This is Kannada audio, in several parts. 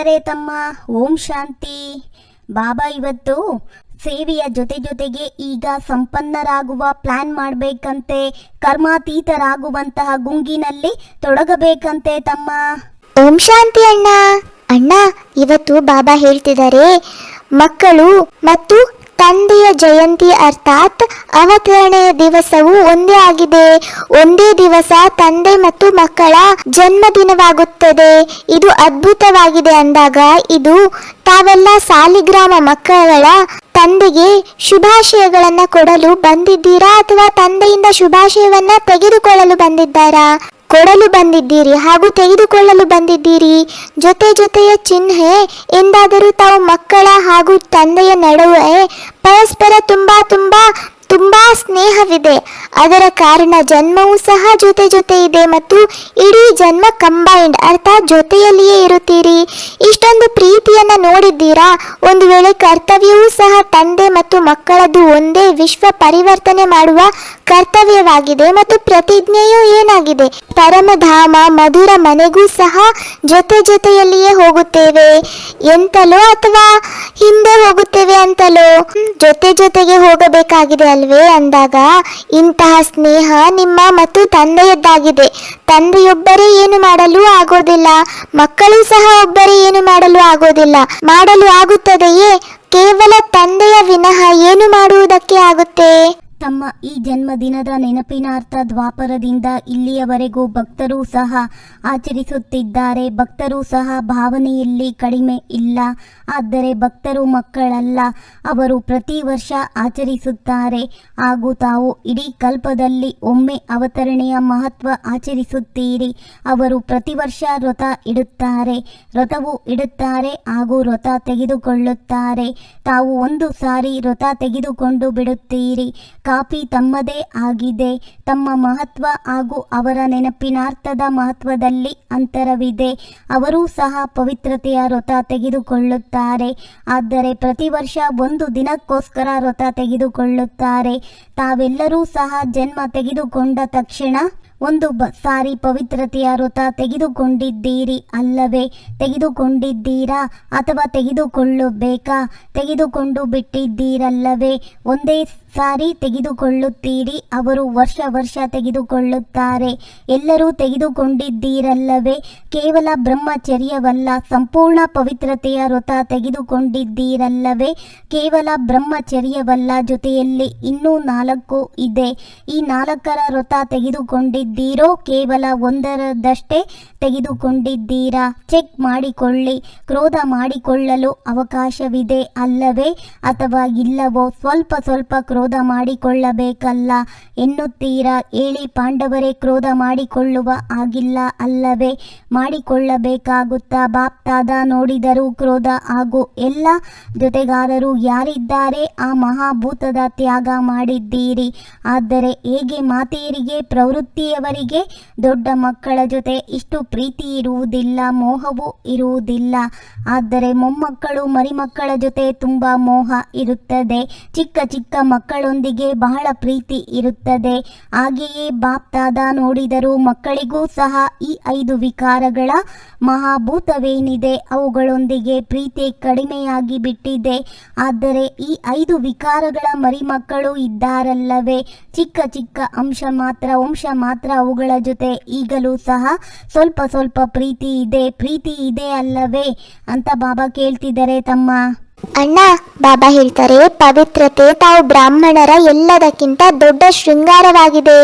ಗೆಳೆಯರೇ ತಮ್ಮ. ಓಂ ಶಾಂತಿ. ಬಾಬಾ ಇವತ್ತು ಸೇವೆಯ ಜೊತೆ ಜೊತೆಗೆ ಈಗ ಸಂಪನ್ನರಾಗುವ ಪ್ಲಾನ್ ಮಾಡಬೇಕಂತೆ. ಕರ್ಮಾತೀತರಾಗುವಂತಹ ಗುಂಗಿನಲ್ಲಿ ತೊಡಗಬೇಕಂತೆ ತಮ್ಮ. ಓಂ ಶಾಂತಿ ಅಣ್ಣ. ಅಣ್ಣ, ಇವತ್ತು ಬಾಬಾ ಹೇಳ್ತಿದ್ದಾರೆ, ಮಕ್ಕಳು ಮತ್ತು ತಂದೆಯ ಜಯಂತಿ ಅರ್ಥಾತ್ ಅವತರಣೆಯ ದಿವಸವು ಒಂದೇ ಆಗಿದೆ. ಒಂದೇ ದಿವಸ ತಂದೆ ಮತ್ತು ಮಕ್ಕಳ ಜನ್ಮದಿನವಾಗುತ್ತದೆ. ಇದು ಅದ್ಭುತವಾಗಿದೆ ಅಂದಾಗ ಇದು ತಾವೆಲ್ಲ ಸಾಲಿಗ್ರಾಮ ಮಕ್ಕಳ ತಂದೆಗೆ ಶುಭಾಶಯಗಳನ್ನ ಕೊಡಲು ಬಂದಿದ್ದೀರಾ ಅಥವಾ ತಂದೆಯಿಂದ ಶುಭಾಶಯವನ್ನ ತೆಗೆದುಕೊಳ್ಳಲು ಬಂದಿದ್ದಾರಾ? ಕೊಡಲು ಬಂದಿದ್ದೀರಿ ಹಾಗೂ ತೆಗೆದುಕೊಳ್ಳಲು ಬಂದಿದ್ದೀರಿ. ಜೊತೆ ಜೊತೆಯ ಚಿಹ್ನೆ ಎಂದಾದರೂ ತಾವು ಮಕ್ಕಳ ಹಾಗೂ ತಂದೆಯ ನಡುವೆ ಪರಸ್ಪರ ತುಂಬಾ ತುಂಬಾ ತುಂಬಾ ಸ್ನೇಹವಿದೆ. ಅದರ ಕಾರಣ ಜನ್ಮವೂ ಸಹ ಜೊತೆ ಜೊತೆ ಇದೆ ಮತ್ತು ಇಡೀ ಜನ್ಮ ಕಂಬೈನ್ಡ್ ಅರ್ಥಾತ್ ಜೊತೆಯಲ್ಲಿಯೇ ಇರುತ್ತೀರಿ. ಇಷ್ಟೊಂದು ಪ್ರೀತಿಯನ್ನ ನೋಡಿದ್ದೀರಾ? ಒಂದು ವೇಳೆ ಕರ್ತವ್ಯವೂ ಸಹ ತಂದೆ ಮತ್ತು ಮಕ್ಕಳದ್ದು ಒಂದೇ ವಿಶ್ವ ಪರಿವರ್ತನೆ ಮಾಡುವ ಕರ್ತವ್ಯವಾಗಿದೆ ಮತ್ತು ಪ್ರತಿಜ್ಞೆಯೂ ಏನಾಗಿದೆ? ಪರಮಧಾಮ ಮಧುರ ಮನೆಗೂ ಸಹ ಜೊತೆ ಜೊತೆಯಲ್ಲಿಯೇ ಹೋಗುತ್ತೇವೆ ಎಂತಲೋ ಅಥವಾ ಹಿಂದೆ ಹೋಗುತ್ತೇವೆ ಅಂತಲೋ? ಜೊತೆ ಜೊತೆಗೆ ಹೋಗಬೇಕಾಗಿದೆ ಅಲ್ವೇ? ಅಂದಾಗ ಇಂತಹ ಸ್ನೇಹ ನಿಮ್ಮ ಮತ್ತು ತಂದೆಯದ್ದಾಗಿದೆ. ತಂದೆಯೊಬ್ಬರೇ ಏನು ಮಾಡಲು ಆಗೋದಿಲ್ಲ. ಮಕ್ಕಳು ಸಹ ಒಬ್ಬರೇ ಏನು ಮಾಡಲು ಆಗೋದಿಲ್ಲ. ಮಾಡಲು ಆಗುತ್ತದೆಯೇ? ಕೇವಲ ತಂದೆಯ ವಿನಃ ಏನು ಮಾಡುವುದಕ್ಕೆ ಆಗುತ್ತೆ? ತಮ್ಮ ಈ ಜನ್ಮದಿನದ ನೆನಪಿನಾರ್ಥ ದ್ವಾಪರದಿಂದ ಇಲ್ಲಿಯವರೆಗೂ ಭಕ್ತರು ಸಹ ಆಚರಿಸುತ್ತಿದ್ದಾರೆ. ಭಕ್ತರು ಸಹ ಭಾವನೆಯಲ್ಲಿ ಕಡಿಮೆ ಇಲ್ಲ. ಆದರೆ ಭಕ್ತರು ಮಕ್ಕಳಲ್ಲ. ಅವರು ಪ್ರತಿ ವರ್ಷ ಆಚರಿಸುತ್ತಾರೆ. ಹಾಗೂ ತಾವು ಇಡೀ ಕಲ್ಪದಲ್ಲಿ ಒಮ್ಮೆ ಅವತರಣೆಯ ಮಹತ್ವ ಆಚರಿಸುತ್ತೀರಿ. ಅವರು ಪ್ರತಿ ವರ್ಷ ವ್ರತ ಇಡುತ್ತಾರೆ. ವ್ರತವು ಇಡುತ್ತಾರೆ ಹಾಗೂ ವ್ರತ ತೆಗೆದುಕೊಳ್ಳುತ್ತಾರೆ. ತಾವು ಒಂದು ಸಾರಿ ವ್ರತ ತೆಗೆದುಕೊಂಡು ಬಿಡುತ್ತೀರಿ. ಕಾಪಿ ತಮ್ಮದೇ ಆಗಿದೆ. ತಮ್ಮ ಮಹತ್ವ ಹಾಗೂ ಅವರ ನೆನಪಿನಾರ್ಥದ ಮಹತ್ವದಲ್ಲಿ ಅಂತರವಿದೆ. ಅವರೂ ಸಹ ಪವಿತ್ರತೆಯ ವ್ರತ ತೆಗೆದುಕೊಳ್ಳುತ್ತಾರೆ. ಆದರೆ ಪ್ರತಿ ವರ್ಷ ಒಂದು ದಿನಕ್ಕೋಸ್ಕರ ವ್ರತ ತೆಗೆದುಕೊಳ್ಳುತ್ತಾರೆ. ತಾವೆಲ್ಲರೂ ಸಹ ಜನ್ಮ ತೆಗೆದುಕೊಂಡ ತಕ್ಷಣ ಒಂದು ಸಾರಿ ಪವಿತ್ರತೆಯ ವ್ರತ ತೆಗೆದುಕೊಂಡಿದ್ದೀರಿ ಅಲ್ಲವೇ? ತೆಗೆದುಕೊಂಡಿದ್ದೀರಾ ಅಥವಾ ತೆಗೆದುಕೊಳ್ಳಬೇಕಾ? ತೆಗೆದುಕೊಂಡು ಬಿಟ್ಟಿದ್ದೀರಲ್ಲವೇ? ಒಂದೇ ಸಾರಿ ತೆಗೆದುಕೊಳ್ಳುತ್ತೀರಿ, ಅವರು ವರ್ಷ ವರ್ಷ ತೆಗೆದುಕೊಳ್ಳುತ್ತಾರೆ. ಎಲ್ಲರೂ ತೆಗೆದುಕೊಂಡಿದ್ದೀರಲ್ಲವೇ? ಕೇವಲ ಬ್ರಹ್ಮಚರ್ಯವಲ್ಲ, ಸಂಪೂರ್ಣ ಪವಿತ್ರತೆಯ ವ್ರತ ತೆಗೆದುಕೊಂಡಿದ್ದೀರಲ್ಲವೇ? ಕೇವಲ ಬ್ರಹ್ಮಚರ್ಯವಲ್ಲ ಜೊತೆಯಲ್ಲಿ ಇನ್ನೂ ನಾಲ್ಕು ಇದೆ. ಈ ನಾಲ್ಕರ ವ್ರತ ತೆಗೆದುಕೊಂಡಿದ್ದೀರೋ, ಕೇವಲ ಒಂದರದಷ್ಟೇ ತೆಗೆದುಕೊಂಡಿದ್ದೀರಾ? ಚೆಕ್ ಮಾಡಿಕೊಳ್ಳಿ. ಕ್ರೋಧ ಮಾಡಿಕೊಳ್ಳಲು ಅವಕಾಶವಿದೆ ಅಲ್ಲವೇ? ಅಥವಾ ಇಲ್ಲವೋ? ಸ್ವಲ್ಪ ಸ್ವಲ್ಪ ಕ್ರೋಧ ಮಾಡಿಕೊಳ್ಳಬೇಕಲ್ಲ ಎನ್ನುತ್ತೀರಾ? ಹೇಳಿ ಪಾಂಡವರೇ, ಕ್ರೋಧ ಮಾಡಿಕೊಳ್ಳುವ ಆಗಿಲ್ಲ ಅಲ್ಲವೇ? ಮಾಡಿಕೊಳ್ಳಬೇಕಾಗುತ್ತಾ? ಬಾಪ್ತಾದ ನೋಡಿದರೂ ಕ್ರೋಧ ಹಾಗೂ ಎಲ್ಲ ಜೊತೆಗಾರರು ಯಾರಿದ್ದಾರೆ? ಆ ಮಹಾಭೂತದ ತ್ಯಾಗ ಮಾಡಿದ್ದೀರಿ. ಆದರೆ ಹೇಗೆ ಮಾತೆಯರಿಗೆ, ಪ್ರವೃತ್ತಿಯವರಿಗೆ? ದೊಡ್ಡ ಮಕ್ಕಳ ಜೊತೆ ಇಷ್ಟು ಪ್ರೀತಿ ಇರುವುದಿಲ್ಲ, ಮೋಹವೂ ಇರುವುದಿಲ್ಲ. ಆದರೆ ಮೊಮ್ಮಕ್ಕಳು ಮರಿಮಕ್ಕಳ ಜೊತೆ ತುಂಬ ಮೋಹ ಇರುತ್ತದೆ. ಚಿಕ್ಕ ಚಿಕ್ಕ ಮಕ್ಕಳೊಂದಿಗೆ ಬಹಳ ಪ್ರೀತಿ ಇರುತ್ತದೆ. ಹಾಗೆಯೇ ಬಾಪ್ತಾದ ನೋಡಿದರೂ ಮಕ್ಕಳಿಗೂ ಸಹ ಈ ಐದು ವಿಕಾರಗಳ ಮಹಾಭೂತವೇನಿದೆ. ಅವುಗಳೊಂದಿಗೆ ಪ್ರೀತಿ ಕಡಿಮೆಯಾಗಿ ಬಿಟ್ಟಿದೆ. ಆದರೆ ಈ ಐದು ವಿಕಾರಗಳ ಮರಿಮಕ್ಕಳು ಇದ್ದಾರಲ್ಲವೇ? ಚಿಕ್ಕ ಚಿಕ್ಕ ಅಂಶ ಮಾತ್ರ, ವಂಶ ಮಾತ್ರ ಅವುಗಳ ಜೊತೆ ಈಗಲೂ ಸಹ ಸ್ವಲ್ಪ ಸ್ವಲ್ಪ ಪ್ರೀತಿ ಇದೆ. ಪ್ರೀತಿ ಇದೆ ಅಲ್ಲವೇ? ಅಂತ ಬಾಬಾ ಕೇಳ್ತಿದ್ದಾರೆ ತಮ್ಮ ಅಣ್ಣ, ಬಾಬಾ ಹೇಳ್ತಾರೆ, ಪವಿತ್ರತೆ ತಾವು ಬ್ರಾಹ್ಮಣರ ಎಲ್ಲದಕ್ಕಿಂತ ದೊಡ್ಡ ಶೃಂಗಾರವಾಗಿದೆ.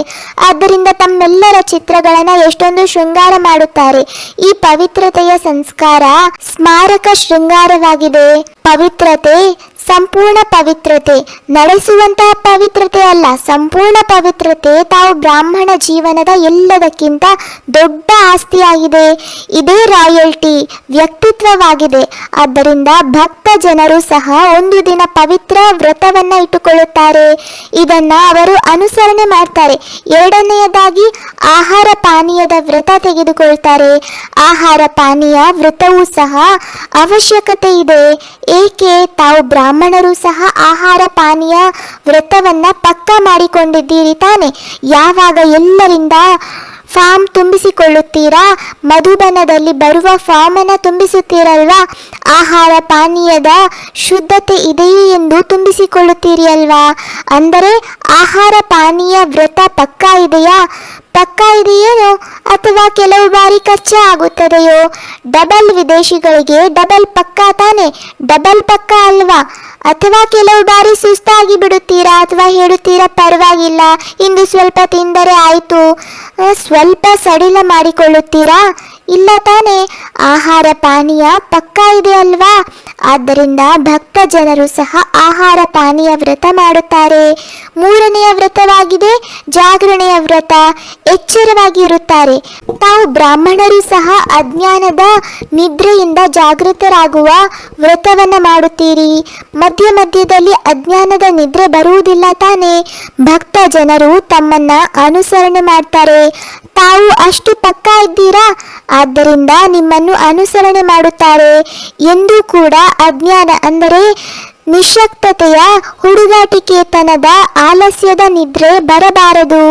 ಆದ್ದರಿಂದ ತಮ್ಮೆಲ್ಲರ ಚಿತ್ರಗಳನ್ನ ಎಷ್ಟೊಂದು ಶೃಂಗಾರ ಮಾಡುತ್ತಾರೆ. ಈ ಪವಿತ್ರತೆಯ ಸಂಸ್ಕಾರ ಸ್ಮಾರಕ ಶೃಂಗಾರವಾಗಿದೆ. ಪವಿತ್ರತೆ ಸಂಪೂರ್ಣ ಪವಿತ್ರತೆ ನಡೆಸುವಂತಹ ಪವಿತ್ರತೆ ಅಲ್ಲ, ಸಂಪೂರ್ಣ ಪವಿತ್ರತೆ ತಾವು ಬ್ರಾಹ್ಮಣ ಜೀವನದ ಎಲ್ಲದಕ್ಕಿಂತ ದೊಡ್ಡ ಆಸ್ತಿಯಾಗಿದೆ. ಇದೇ ರಾಯಲ್ಟಿ ವ್ಯಕ್ತಿತ್ವವಾಗಿದೆ. ಆದ್ದರಿಂದ ಭಕ್ತ ಜನರು ಸಹ ಒಂದು ದಿನ ಪವಿತ್ರ ವ್ರತವನ್ನ ಇಟ್ಟುಕೊಳ್ಳುತ್ತಾರೆ. ಇದನ್ನ ಅವರು ಅನುಸರಣೆ ಮಾಡ್ತಾರೆ. ಎರಡನೆಯದಾಗಿ ಆಹಾರ ಪಾನೀಯದ ವ್ರತ ತೆಗೆದುಕೊಳ್ತಾರೆ. ಆಹಾರ ಪಾನೀಯ ವ್ರತವೂ ಸಹ ಅವಶ್ಯಕತೆ ಇದೆ. ಏಕೆ? ತಾವು ಬ್ರಾಹ್ಮಣರು ಸಹ ಆಹಾರ ಪಾನೀಯ ವ್ರತವನ್ನ ಪಕ್ಕ ಮಾಡಿಕೊಂಡಿದ್ದೀರಿ ತಾನೆ. ಯಾವಾಗ ಎಲ್ಲರಿಂದ ಫಾರ್ಮ್ ತುಂಬಿಸಿಕೊಳ್ಳುತ್ತೀರಾ? ಮಧುಬನದಲ್ಲಿ ಬರುವ ಫಾರ್ಮ್ ಅನ್ನ ತುಂಬಿಸುತ್ತೀರಲ್ವಾ? ಆಹಾರ ಪಾನೀಯದ ಶುದ್ಧತೆ ಇದೆಯೇ ಎಂದು ತುಂಬಿಸಿಕೊಳ್ಳುತ್ತೀರಿ ಅಲ್ವಾ? ಅಂದರೆ ಆಹಾರ ಪಾನೀಯ ವ್ರತ ಪಕ್ಕಾ ಇದೆಯಾ? ಪಕ್ಕಾ ಇದೆಯೇನೋ? ಅಥವಾ ಕೆಲವು ಬಾರಿ ಕಚ್ಚಾ ಆಗುತ್ತದೆಯೋ ಡಬಲ್ ವಿದೇಶಿಗಳಿಗೆ ಡಬಲ್ ಪಕ್ಕಾ ತಾನೆ? ಡಬಲ್ ಪಕ್ಕಾ ಅಲ್ವಾ? ಅಥವಾ ಕೆಲವು ಬಾರಿ ಸುಸ್ತಾಗಿ ಬಿಡುತ್ತೀರಾ ಅಥವಾ ಹೇಳುತ್ತೀರಾ ಪರವಾಗಿಲ್ಲ, ಇಂದು ಸ್ವಲ್ಪ ತಿಂದರೆ ಆಯಿತು. ಸ್ವಲ್ಪ ಸಡಿಲ ಮಾಡಿಕೊಳ್ಳುತ್ತೀರಾ? ಇಲ್ಲ ತಾನೇ, ಆಹಾರ ಪಾನೀಯ ಪಕ್ಕಾ ಇದೆ ಅಲ್ವಾ? ಆದ್ದರಿಂದ ಭಕ್ತ ಜನರು ಸಹ ಆಹಾರ ಪಾನೀಯ ವ್ರತ ಮಾಡುತ್ತಾರೆ. ಮೂರನೆಯ ವ್ರತವಾಗಿದೆ ಜಾಗರಣೆಯ ವ್ರತ. ಎಚ್ಚರವಾಗಿ ಇರುತ್ತಾರೆ ತಾವು ಬ್ರಾಹ್ಮಣರು ಸಹ ಅಜ್ಞಾನದ ನಿದ್ರೆಯಿಂದ ಜಾಗೃತರಾಗುವ ವ್ರತವನ್ನು ಮಾಡುತ್ತೀರಿ. ಮಧ್ಯ ಮಧ್ಯದಲ್ಲಿ ಅಜ್ಞಾನದ ನಿದ್ರೆ ಬರುವುದಿಲ್ಲ ತಾನೇ. ಭಕ್ತ ಜನರು ತಮ್ಮನ್ನ ಅನುಸರಣೆ ಮಾಡ್ತಾರೆ. ತಾವು ಅಷ್ಟು ಪಕ್ಕ ಇದ್ದೀರಾ? ಆದ್ದರಿಂದ ನಿಮ್ಮನ್ನು ಅನುಸರಣೆ ಮಾಡುತ್ತಾರೆ. ಎಂದೂ ಕೂಡ ಅಜ್ಞಾನ ಅಂದರೆ ನಿಶಕ್ತತೆಯ ಹುಡುಗಾಟಿಕೇತನದ ಆಲಸ್ಯದ ನಿದ್ರೆ ಬರಬಾರದು.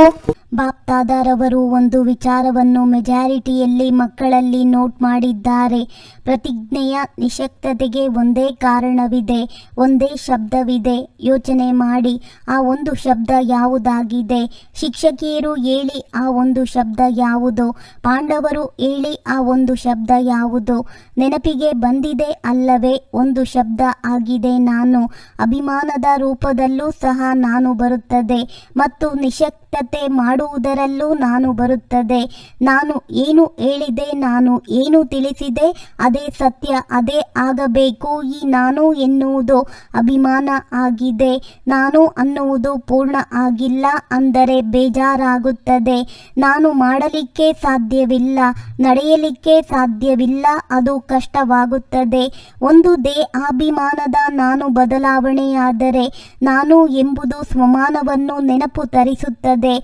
ಬಾಪ್ತಾದರವರು ಒಂದು ವಿಚಾರವನ್ನು ಮೆಜಾರಿಟಿಯಲ್ಲಿ ಮಕ್ಕಳಲ್ಲಿ ನೋಟ್ ಮಾಡಿದ್ದಾರೆ. ಪ್ರತಿಜ್ಞೆಯ ನಿಶಕ್ತತೆಗೆ ಒಂದೇ ಕಾರಣವಿದೆ, ಒಂದೇ ಶಬ್ದವಿದೆ. ಯೋಚನೆ ಮಾಡಿ, ಆ ಒಂದು ಶಬ್ದ ಯಾವುದಾಗಿದೆ? ಶಿಕ್ಷಕಿಯರು ಹೇಳಿ, ಆ ಒಂದು ಶಬ್ದ ಯಾವುದು? ಪಾಂಡವರು ಹೇಳಿ, ಆ ಒಂದು ಶಬ್ದ ಯಾವುದು? ನೆನಪಿಗೆ ಬಂದಿದೆ ಅಲ್ಲವೇ, ಒಂದು ಶಬ್ದ ಆಗಿದೆ ನಾನು. ಅಭಿಮಾನದ ರೂಪದಲ್ಲೂ ಸಹ ನಾನು ಬರುತ್ತದೆ. ಮತ್ತು ನಿಶಕ್ತತೆ ಮಾಡುವುದರಲ್ಲೂ ನಾನು ಬರುತ್ತದೆ. ನಾನು ಏನು ಹೇಳಿದೆ, ನಾನು ಏನು ತಿಳಿಸಿದೆ, ಅದೇ ಸತ್ಯ, ಅದೇ ಆಗಬೇಕು. ಈ ನಾನು ಎನ್ನುವುದು ಅಭಿಮಾನ ಆಗಿದೆ. ನಾನು ಅನ್ನುವುದು ಪೂರ್ಣ ಆಗಿಲ್ಲ ಅಂದರೆ ಬೇಜಾರಾಗುತ್ತದೆ. ನಾನು ಮಾಡಲಿಕ್ಕೆ ಸಾಧ್ಯವಿಲ್ಲ, ನಡೆಯಲಿಕ್ಕೆ ಸಾಧ್ಯವಿಲ್ಲ, ಅದು ಕಷ್ಟವಾಗುತ್ತದೆ. ಒಂದು ದೇಹಾಭಿಮಾನದ ನಾನು ಬದಲಾವಣೆಯಾದರೆ, ನಾನು ಎಂಬುದು ಸ್ವಮಾನವನ್ನು ನೆನಪು ತರಿಸುತ್ತದೆ.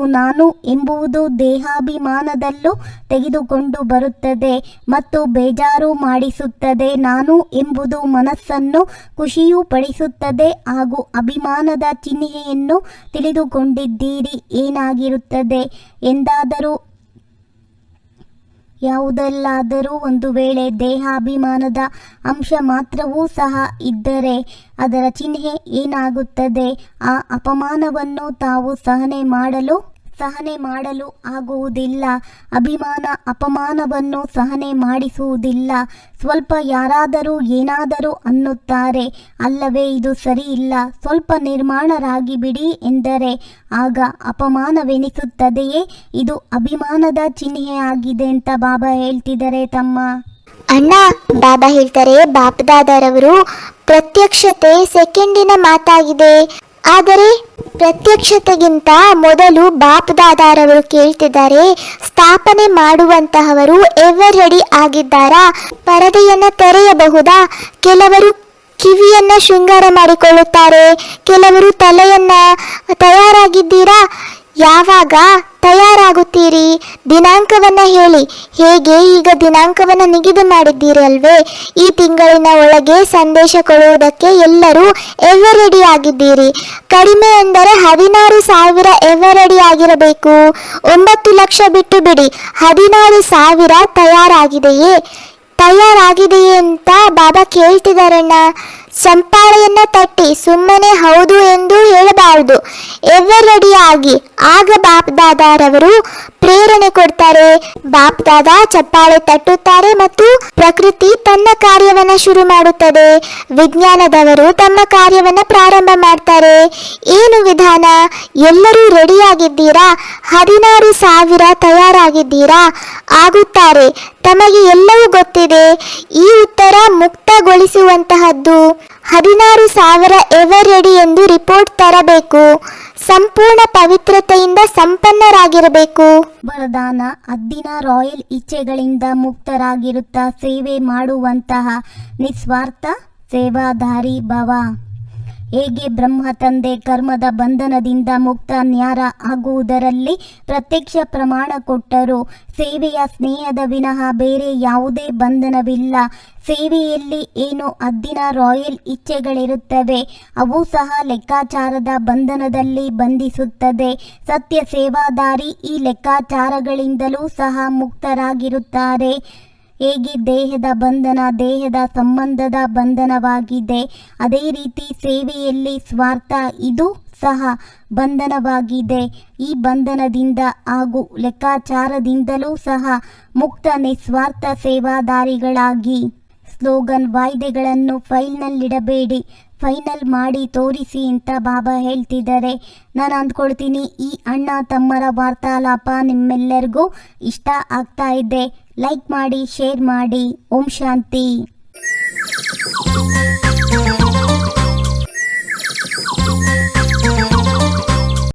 ನಾನು ಎಂಬುವುದು ದೇಹಾಭಿಮಾನದಲ್ಲೂ ತೆಗೆದುಕೊಂಡು ಬರುತ್ತದೆ ಮತ್ತು ಬೇಜಾರು ಮಾಡಿಸುತ್ತದೆ. ನಾನು ಎಂಬುದು ಮನಸ್ಸನ್ನು ಖುಷಿಯೂ ಪಡಿಸುತ್ತದೆ ಹಾಗೂ ಅಭಿಮಾನದ ಚಿಹ್ನೆಯನ್ನು ತಿಳಿದುಕೊಂಡಿದ್ದೀರಿ. ಏನಾಗಿರುತ್ತದೆ? ಎಂದಾದರೂ ಯಾವುದಲ್ಲಾದರೂ ಒಂದು ವೇಳೆ ದೇಹಾಭಿಮಾನದ ಅಂಶ ಮಾತ್ರವೂ ಸಹ ಇದ್ದರೆ ಅದರ ಚಿಹ್ನೆ ಏನಾಗುತ್ತದೆ? ಆ ಅಪಮಾನವನ್ನು ತಾವು ಸಹನೆ ಮಾಡಲು ಸಹನೆ ಮಾಡಲು ಆಗುವುದಿಲ್ಲ. ಅಭಿಮಾನ, ಅಪಮಾನವನ್ನು ಸಹನೆ ಮಾಡಿಸುವುದಿಲ್ಲ. ಸ್ವಲ್ಪ ಯಾರಾದರೂ ಏನಾದರೂ ಅನ್ನುತ್ತಾರೆ. ಅಲ್ಲವೇ, ಇದು ಸರಿ ಇಲ್ಲ ಸ್ವಲ್ಪ ನಿರ್ಮಾಣರಾಗಿ ಬಿಡಿ ಎಂದರೆ ಆಗ ಅಪಮಾನವೆನಿಸುತ್ತದೆಯೇ? ಇದು ಅಭಿಮಾನದ ಚಿಹ್ನೆಯಾಗಿದೆ ಅಂತ ಬಾಬಾ ಹೇಳ್ತಿದ್ದಾರೆ ತಮ್ಮ. ಅಣ್ಣ, ಬಾಬಾ ಹೇಳ್ತಾರೆ, ಬಾಪದಾದರವರು ಪ್ರತ್ಯಕ್ಷತೆ ಸೆಕೆಂಡಿನ ಮಾತಾಗಿದೆ. ಆದರೆ ಪ್ರತ್ಯಕ್ಷತೆಗಿಂತ ಮೊದಲು ಬಾಪ್ದಾದಾರವರು ಕೇಳ್ತಿದ್ದಾರೆ. ಸ್ಥಾಪನೆ ಮಾಡುವಂತಹವರು ಎವರ್ ರೆಡಿ ಆಗಿದ್ದಾರಾ? ಪರದೆಯನ್ನ ತೆರೆಯಬಹುದಾ? ಕೆಲವರು ಕಿವಿಯನ್ನ ಶೃಂಗಾರ ಮಾಡಿಕೊಳ್ಳುತ್ತಾರೆ. ಕೆಲವರು ತಲೆಯನ್ನ ತಯಾರಾಗಿದ್ದೀರಾ? ಯಾವಾಗ ತಯಾರಾಗುತ್ತೀರಿ? ದಿನಾಂಕವನ್ನ ಹೇಳಿ. ಹೇಗೆ ಈಗ ದಿನಾಂಕವನ್ನ ನಿಗದಿ ಮಾಡಿದ್ದೀರಿ ಅಲ್ವೇ? ಈ ತಿಂಗಳಿನ ಒಳಗೆ ಸಂದೇಶ ಕೊಡುವುದಕ್ಕೆ ಎಲ್ಲರೂ ಎವರೆಡಿ ರೆಡಿ ಆಗಿದ್ದೀರಿ. ಕಡಿಮೆ ಎಂದರೆ ಹದಿನಾರು ಸಾವಿರ ಎವರೆಡಿ ರೆಡಿ ಆಗಿರಬೇಕು. ಒಂಬತ್ತು ಲಕ್ಷ ಬಿಟ್ಟು ಬಿಡಿ. ಹದಿನಾರು ಸಾವಿರ ತಯಾರಾಗಿದೆಯೇ? ತಯಾರಾಗಿದೆಯೇ ಅಂತ ಬಾಬಾ ಕೇಳ್ತಿದಾರಣ್ಣ ಸಂಪಾಳೆಯನ್ನ ತಟ್ಟಿ ಸುಮ್ಮನೆ ಹೌದು ಎಂದು ಹೇಳಬಾರದು. ಎವರ್ ರೆಡಿಯಾಗಿ ಆಗ ಬಾಪ್ ದಾದಾರವರು ಪ್ರೇರಣೆ ಕೊಡ್ತಾರೆ. ಬಾಪ್ ದಾದಾ ಚಪ್ಪಾಳೆ ತಟ್ಟುತ್ತಾರೆ ಮತ್ತು ಪ್ರಕೃತಿ ತನ್ನ ಕಾರ್ಯವನ್ನ ಶುರು ಮಾಡುತ್ತದೆ. ವಿಜ್ಞಾನದವರು ತಮ್ಮ ಕಾರ್ಯವನ್ನ ಪ್ರಾರಂಭ ಮಾಡ್ತಾರೆ. ಏನು ವಿಧಾನ? ಎಲ್ಲರೂ ರೆಡಿಯಾಗಿದ್ದೀರಾ? ಹದಿನಾರು ಸಾವಿರ ತಯಾರಾಗಿದ್ದೀರಾ? ಆಗುತ್ತಾರೆ. ತಮಗೆ ಎಲ್ಲವೂ ಗೊತ್ತಿದೆ. ಈ ಉತ್ತರ ಮುಕ್ತಗೊಳಿಸುವಂತಹದ್ದು. ಹದಿನಾರು ಸಾವಿರ ಎವರ್ ಎಂದು ರಿಪೋರ್ಟ್ ತರಬೇಕು. ಸಂಪೂರ್ಣ ಪವಿತ್ರತೆಯಿಂದ ಸಂಪನ್ನರಾಗಿರಬೇಕು. ವರದಾನ ಅದ್ದಿನ ರಾಯಲ್ ಇಚ್ಛೆಗಳಿಂದ ಮುಕ್ತರಾಗಿರುತ್ತಾ ಸೇವೆ ಮಾಡುವಂತಹ ನಿಸ್ವಾರ್ಥ ಸೇವಾಧಾರಿ ಭವ. ಹೇಗೆ ಬ್ರಹ್ಮ ತಂದೆ ಕರ್ಮದ ಬಂಧನದಿಂದ ಮುಕ್ತ ನ್ಯಾರ ಆಗುವುದರಲ್ಲಿ ಪ್ರತ್ಯಕ್ಷ ಪ್ರಮಾಣ ಕೊಟ್ಟರು. ಸೇವೆಯ ಸ್ನೇಹದ ವಿನಃ ಬೇರೆ ಯಾವುದೇ ಬಂಧನವಿಲ್ಲ. ಸೇವೆಯಲ್ಲಿ ಏನು ಅದ್ದಿನ ರಾಯಲ್ ಇಚ್ಛೆಗಳಿರುತ್ತವೆ, ಅವು ಸಹ ಲೆಕ್ಕಾಚಾರದ ಬಂಧನದಲ್ಲಿ ಬಂಧಿಸುತ್ತದೆ. ಸತ್ಯ ಸೇವಾದಾರಿ ಈ ಲೆಕ್ಕಾಚಾರಗಳಿಂದಲೂ ಸಹ ಮುಕ್ತರಾಗಿರುತ್ತಾರೆ. ಹೇಗೆ ದೇಹದ ಬಂಧನ, ದೇಹದ ಸಂಬಂಧದ ಬಂಧನವಾಗಿದೆ, ಅದೇ ರೀತಿ ಸೇವೆಯಲ್ಲಿ ಸ್ವಾರ್ಥ ಇದು ಸಹ ಬಂಧನವಾಗಿದೆ. ಈ ಬಂಧನದಿಂದ ಹಾಗೂ ಲೆಕ್ಕಾಚಾರದಿಂದಲೂ ಸಹ ಮುಕ್ತ ನಿಸ್ವಾರ್ಥ ಸೇವಾದಾರಿಗಳಾಗಿ ಸ್ಲೋಗನ್ ವಾಯ್ದೆಗಳನ್ನು ಫೈಲ್ನಲ್ಲಿಡಬೇಡಿ. ಫೈನಲ್ ಮಾಡಿ ತೋರಿಸಿ ಅಂತ ಬಾಬಾ ಹೇಳ್ತಿದ್ದಾರೆ. ನಾನು ಅಂದ್ಕೊಳ್ತೀನಿ, ಈ ಅಣ್ಣ ತಮ್ಮರ ವಾರ್ತಾಲಾಪ ನಿಮ್ಮೆಲ್ಲರಿಗೂ ಇಷ್ಟ ಆಗ್ತಾ ಇದೆ. ಲೈಕ್ ಮಾಡಿ, ಶೇರ್ ಮಾಡಿ. ಓಂ ಶಾಂತಿ.